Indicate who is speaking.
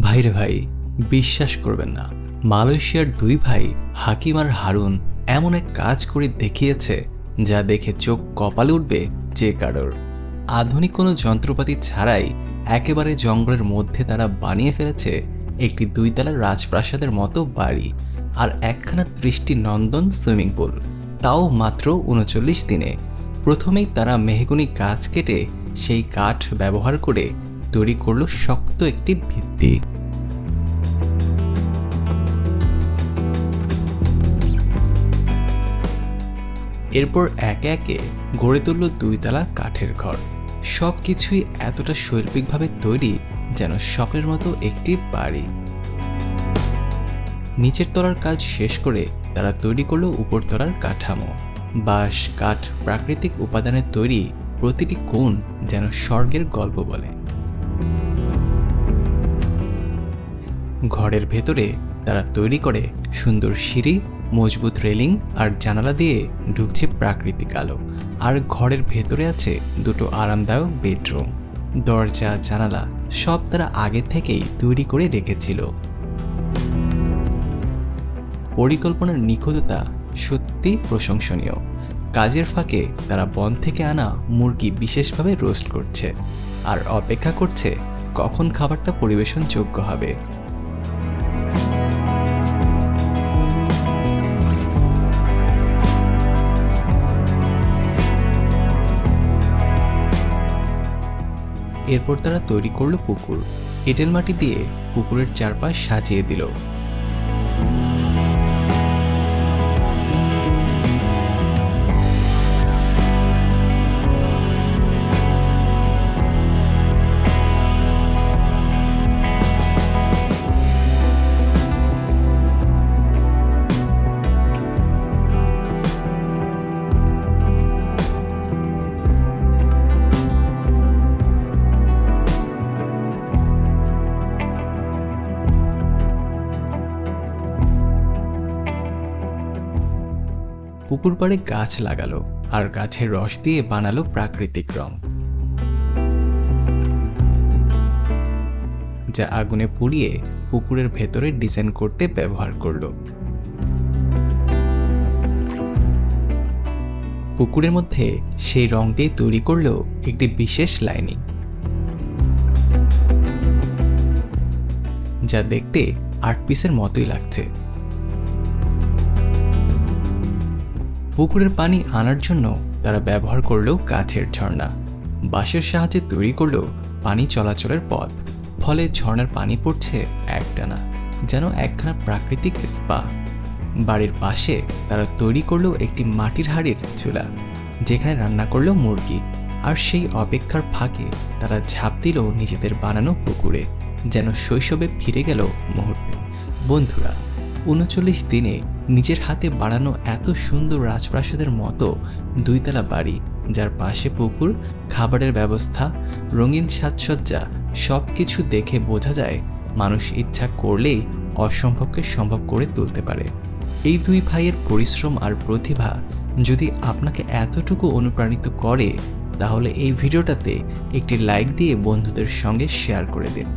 Speaker 1: ভাইরে ভাই, বিশ্বাস করবেন না, মালয়েশিয়ার দুই ভাই, হাকিম আর হারুন, এমন এক কাজ করে দেখিয়েছে, যা দেখে চোখ কপালে উঠবে যে কারোর। আধুনিক কোনো যন্ত্রপাতি ছাড়াই একেবারে জঙ্গলের মধ্যে তারা বানিয়ে ফেলেছে একটি দুইতলা রাজপ্রাসাদের মতো বাড়ি আর একখানা দৃষ্টি নন্দন সুইমিং পুল, তাও মাত্র উনচল্লিশ দিনে। প্রথমেই তারা মেহগুনি গাছ কেটে সেই কাঠ ব্যবহার করে তৈরি করল শক্ত একটি ভিত্তি। এরপর একে একে গড়ে তুলল দুইতলা কাঠের ঘর। সব কিছুই এতটা শৈল্পিকভাবে তৈরি যেন স্বপ্নের মতো একটি বাড়ি। নিচের তলার কাজ শেষ করে তারা তৈরি করল উপরতলার কাঠামো। বাঁশ, কাঠ, প্রাকৃতিক উপাদানের তৈরি প্রতিটি কোণ যেন স্বর্গের গল্প বলে। ঘরের ভেতরে তারা তৈরি করে সুন্দর সিঁড়ি, মজবুত রেলিং আর জানালা দিয়ে ঢুকছে প্রাকৃতিক আলো। আর ঘরের ভেতরে আছে দুটো আরামদায়ক বেডরুম। দরজা, জানালা সব তারা আগে থেকেই তৈরি করে রেখেছিল। পরিকল্পনার নিখুঁততা সত্যি প্রশংসনীয়। কাজের ফাঁকে তারা বন থেকে আনা মুরগি বিশেষভাবে রোস্ট করছে। আর অপেক্ষা করছে কখন খাবারটা পরিবেশন যোগ্য হবে। এরপর তারা তৈরি করল পুকুর। এঁটেল মাটি দিয়ে পুকুরের চারপাশ সাজিয়ে দিল। পুকুর পাড়ে গাছ লাগালো আর গাছের রস দিয়ে বানালো প্রাকৃতিক রং। যা আগুনে পুড়িয়ে পুকুরের ভেতরে ডিজাইন করতে ব্যবহার করল। পুকুরের মধ্যে সেই রং দিয়ে তৈরি করল একটি বিশেষ লাইনিং। যা দেখতে আর্ট পিসের মতোই লাগছে। পুকুরের পানি আনার জন্য তারা ব্যবহার করল গাছের ঝর্ণা। বাঁশের সাহায্যে তৈরি করল পানি চলাচলের পথ। ফলে ঝর্ণার পানি পড়ছে একটানা, যেন একখানা প্রাকৃতিক স্পা। বাড়ির পাশে তারা তৈরি করল একটি মাটির হাড়ির চুলা, যেখানে রান্না করল মুরগি। আর সেই অপেক্ষার ফাঁকে তারা ঝাঁপ দিল নিজেদের বানানো পুকুরে, যেন শৈশবে ফিরে গেল মুহূর্তে। বন্ধুরা, উনচল্লিশ দিনে নিজের হাতে বাড়ানো এত সুন্দর রাজপ্রাসাদের মতো দুইতলা বাড়ি, যার পাশে পুকুর, খাবারের ব্যবস্থা, রঙিন সাজসজ্জা সব কিছু দেখে বোঝা যায় মানুষ ইচ্ছা করলেই অসম্ভবকে সম্ভব করে তুলতে পারে। এই দুই ভাইয়ের পরিশ্রম আর প্রতিভা যদি আপনাকে এতটুকু অনুপ্রাণিত করে, তাহলে এই ভিডিওটাতে একটি লাইক দিয়ে বন্ধুদের সঙ্গে শেয়ার করে দিন।